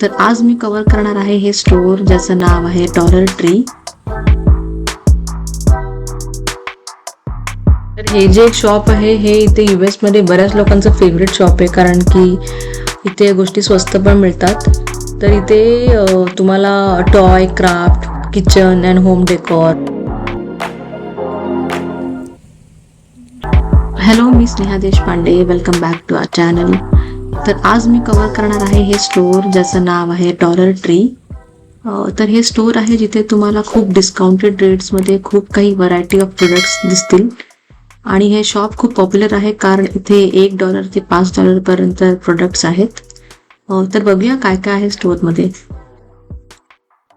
तर आज मी कव्हर करणार आहे हे स्टोअर ज्याचं नाव आहे डॉलर ट्री तर हे जे एक शॉप आहे हे इथे यू मध्ये बऱ्याच लोकांचं फेवरेट शॉप आहे. कारण की इथे गोष्टी स्वस्त पण मिळतात. तर इथे तुम्हाला toy craft kitchen and home decor hello me Sneha Deshpande. Welcome back to our channel तर आज मी कवर करणार आहे हे स्टोअर ज्याचं नाव आहे डॉलर ट्री तर हे स्टोअर आहे जिथे तुम्हाला खूप डिस्काउंटेड रेट्समध्ये खूप काही व्हरायटी ऑफ प्रोडक्ट्स दिसतील. आणि हे शॉप खूप पॉप्युलर आहे कारण इथे एक डॉलर ते पाच डॉलरपर्यंत प्रोडक्ट्स आहेत. तर बघूया काय काय आहे स्टोअरमध्ये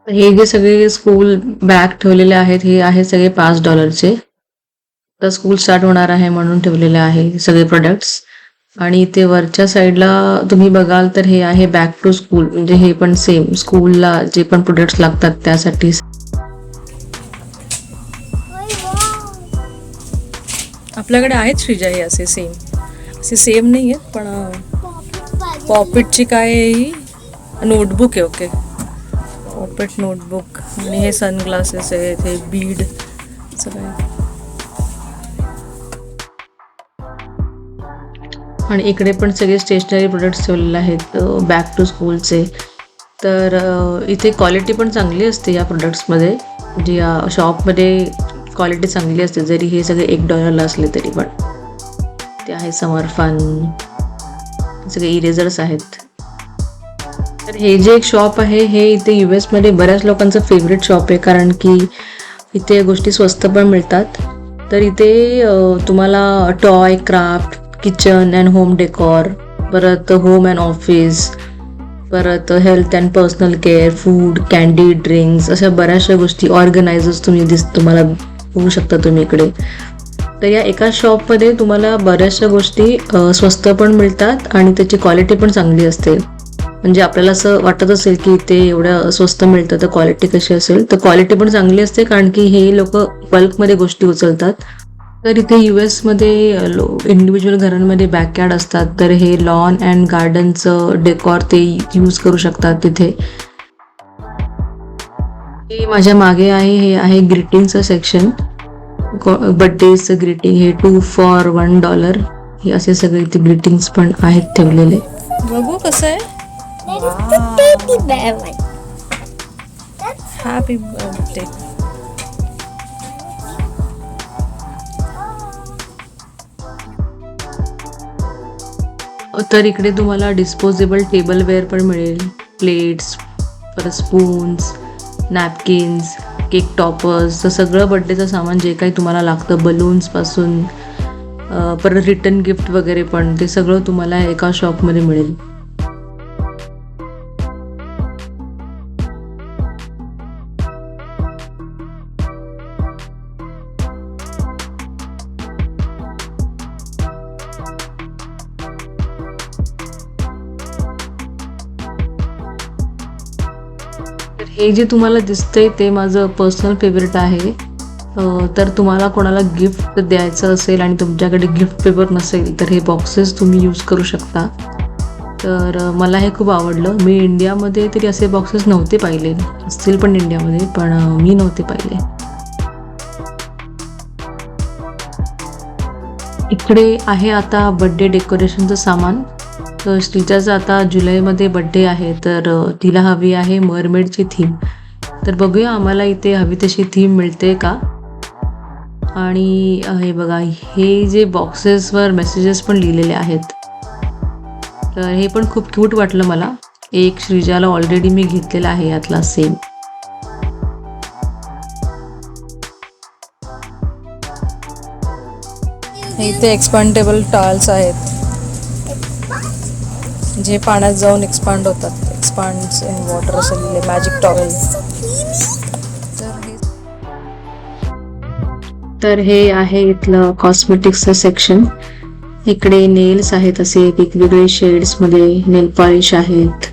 हे जे सगळे स्कूल बॅग ठेवलेले आहेत हे आहे सगळे पाच डॉलरचे तर स्कूल स्टार्ट होणार आहे म्हणून ठेवलेले आहे सगळे प्रोडक्ट्स आणि इथे वरच्या साईडला तुम्ही बघाल तर हे आहे बॅक टू स्कूल म्हणजे हे पण सेम स्कूलला जे पण प्रोडक्ट्स लागतात त्यासाठी. आपल्याकडे आहेत श्रीजा हे असे सेम असे सेम नाही आहेत पण पॉपिटची काय नोटबुक आहे ओके पॉपिट नोटबुक आणि हे सनग्लासेस आहेत हे बीड सगळं आणि इकडे पण सगळे स्टेशनरी प्रोडक्ट्स ठेवलेले आहेत बॅक टू स्कूलचे तर इथे क्वालिटी पण चांगली असते या प्रोडक्ट्समध्ये म्हणजे या शॉपमध्ये क्वालिटी चांगली असते जरी हे सगळे एक डॉलरला असले तरी पण. ते आहे समर फन सगळे इरेझर्स आहेत. तर हे जे एक शॉप आहे हे इथे यू एसमध्ये बऱ्याच लोकांचं फेवरेट शॉप आहे कारण की इथे गोष्टी स्वस्त पण मिळतात. तर इथे तुम्हाला toy craft kitchen and home decor परत होम अँड ऑफिस परत health and personal care food candy drinks अशा बऱ्याचशा गोष्टी ऑर्गनायझर्स तुम्ही दिस तुम्हाला होऊ शकता तुम्ही इकडे. तर या एका शॉपमध्ये तुम्हाला बऱ्याचशा गोष्टी स्वस्त पण मिळतात आणि त्याची क्वालिटी पण चांगली असते. म्हणजे आपल्याला असं वाटत असेल की ते एवढं स्वस्त मिळतं तर क्वालिटी कशी असेल? तर क्वालिटी पण चांगली असते कारण की हे लोक बल्कमध्ये गोष्टी उचलतात. तर इथे यू एसमध्ये इंडिव्हिज्युअल घरांमध्ये बॅकयार्ड असतात. तर हे लॉन अँड गार्डनचं डेकॉर ते यूज करू शकतात तिथे. हे माझ्या मागे आहे हे आहे ग्रीटिंगचं सेक्शन बड्डेचं ग्रीटिंग हे टू फॉर वन डॉलर हे असे सगळे इथे ग्रीटिंग्स पण आहेत ठेवलेले. बघू कसं आहे. हॅपी बर्थडे तर इकडे तुम्हाला डिस्पोजेबल टेबलवेअर पण मिळेल. प्लेट्स परत स्पून्स नॅपकिन्स केक टॉपर्स तर सगळं बड्डेचं सामान जे काही तुम्हाला लागतं बलून्सपासून परत रिटर्न गिफ्ट वगैरे पण ते सगळं तुम्हाला एका शॉपमध्ये मिळेल. हे जे तुम्हाला दिसतंय ते माझं पर्सनल फेवरेट आहे. तर तुम्हाला कोणाला गिफ्ट द्यायचं असेल आणि तुमच्याकडे गिफ्ट पेपर नसेल तर हे बॉक्सेस तुम्ही यूज करू शकता. तर मला हे खूप आवडलं. मी इंडियामध्ये तरी असे बॉक्सेस नव्हते पाहिले. असतील पण इंडियामध्ये पण मी नव्हते पाहिले. इकडे आहे आता बड्डे डेकोरेशनचं सामान. तर श्रीजाचा आता जुलैमध्ये बड्डे आहे तर तिला हवी आहे मरमेडची थीम तर बघूया आम्हाला इथे हवी तशी थीम मिळते का? आणि हे बघा हे जे बॉक्सेसवर मेसेजेस पण लिहिलेले आहेत. तर हे पण खूप क्यूट वाटलं मला. एक श्रीजाला ऑलरेडी मी घेतलेला आहे यातला सेम इथे एक्सपांडेबल टॉल्स आहेत. जे पाण्यात जाऊन एक्सपांड होतात. एक्सपांड इन वॉटर असं लिहिले मॅजिक टॉवेल तर हे आहे इथलं कॉस्मेटिक्सचं सेक्शन इकडे नेल्स आहेत असे वेगवेगळे शेड्समध्ये नेल पॉलिश आहेत.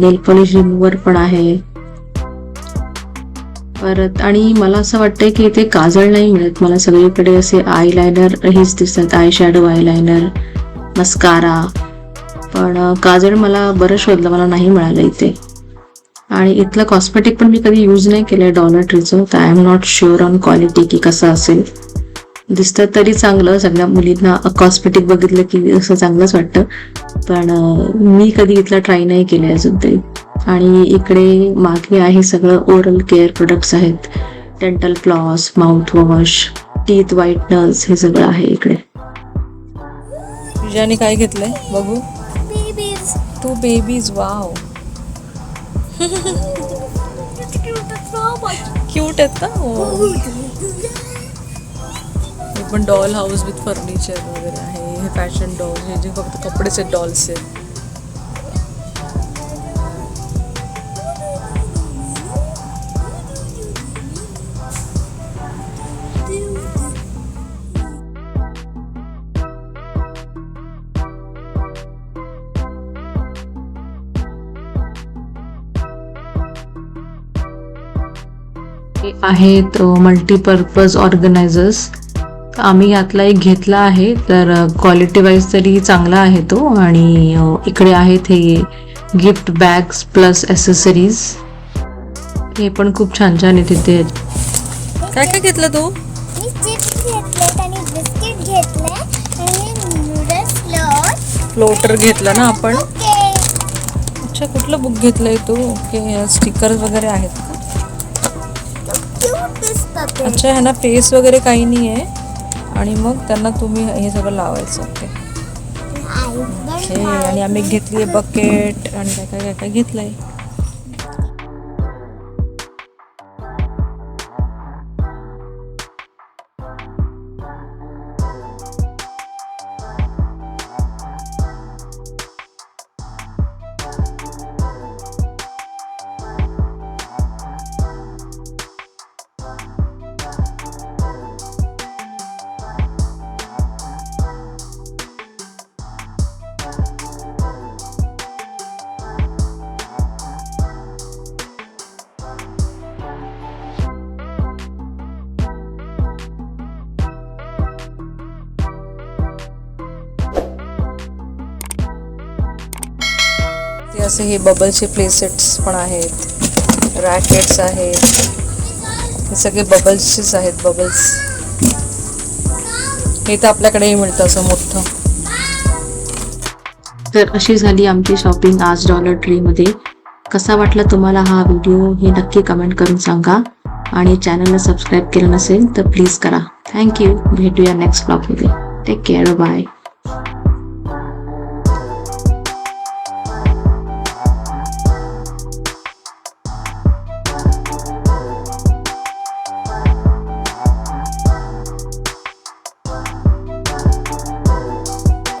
नेल पॉलिश रिमूव्हर पण आहे. परत आणि मला असं वाटतंय की इथे काजळ नाही मिळत. मला सगळीकडे असे आय लायनर हेच दिसतात. Eye shadow I liner mascara पण काजळ मला बरं शोधलं मला नाही मिळालं इथे. आणि इथलं कॉस्मेटिक पण मी कधी यूज नाही केलं आहे डॉलर ट्रीचं तर I am not sure on quality की कसं असेल. दिसतं तरी चांगलं सगळ्या मुलींना कॉस्मेटिक बघितलं की असं चांगलंच वाटतं. पण मी कधी इथला ट्राय नाही केलं अजून तरी. आणि इकडे मागे आहे सगळं ओरल केअर प्रोडक्ट्स आहेत. Dental floss mouthwash teeth whiteners हे सगळं आहे इकडे. विजयाने काय घेतलंय? बघू. Babies. Two babies wow. It's cute so much. Cute आहेत ना हो. हे पण डॉल हाऊस विथ फर्निचर वगैरे आहे हे फॅशन डॉल हे जे फक्त कपडेच आहेत डॉल्स आहेत आहेत मल्टीपर्पज ऑर्गनायझर्स आम्ही यातला एक घेतला आहे. तर क्वालिटी वाईज तरी चांगला आहे तो आणि इकडे आहेत हे गिफ्ट बॅग्स प्लस ॲसेसरीज हे पण खूप छान छान आहे तिथे काय काय घेतलं तू? मी चिप्स घेतलेत आणि बिस्किट घेतले आणि नूडल्स फ्लोअर फ्लोटर घेतलं ना आपण? अच्छा कुठलं बुक घेतलंय तू? ओके स्टिकर्स वगैरे आहेत का? क्यूट दिसतात ते अच्छा ह्यांना फेस वगैरे काही नाही आहे आणि मग त्यांना तुम्ही हे सगळं लावायचं ओके आणि आम्ही घेतली आहे बकेट आणि काय काय काय काय घेतलंय? ते असे हे बबलचे प्लेसेट्स पण आहेत. रॅकेट्स आहेत. हे सगळे बबल्सचेच आहेत बबल्स हे तर आपल्याकडेही मिळतं असं मोठं. तर अशी झाली आमची शॉपिंग आज डॉलर ट्रीमध्ये कसा वाटला तुम्हाला हा व्हिडिओ हे नक्की कमेंट करून सांगा. आणि चॅनलला सबस्क्राईब केलं नसेल तर प्लीज करा. थँक्यू भेटूया नेक्स्ट ब्लॉगमध्ये टेक केअर बाय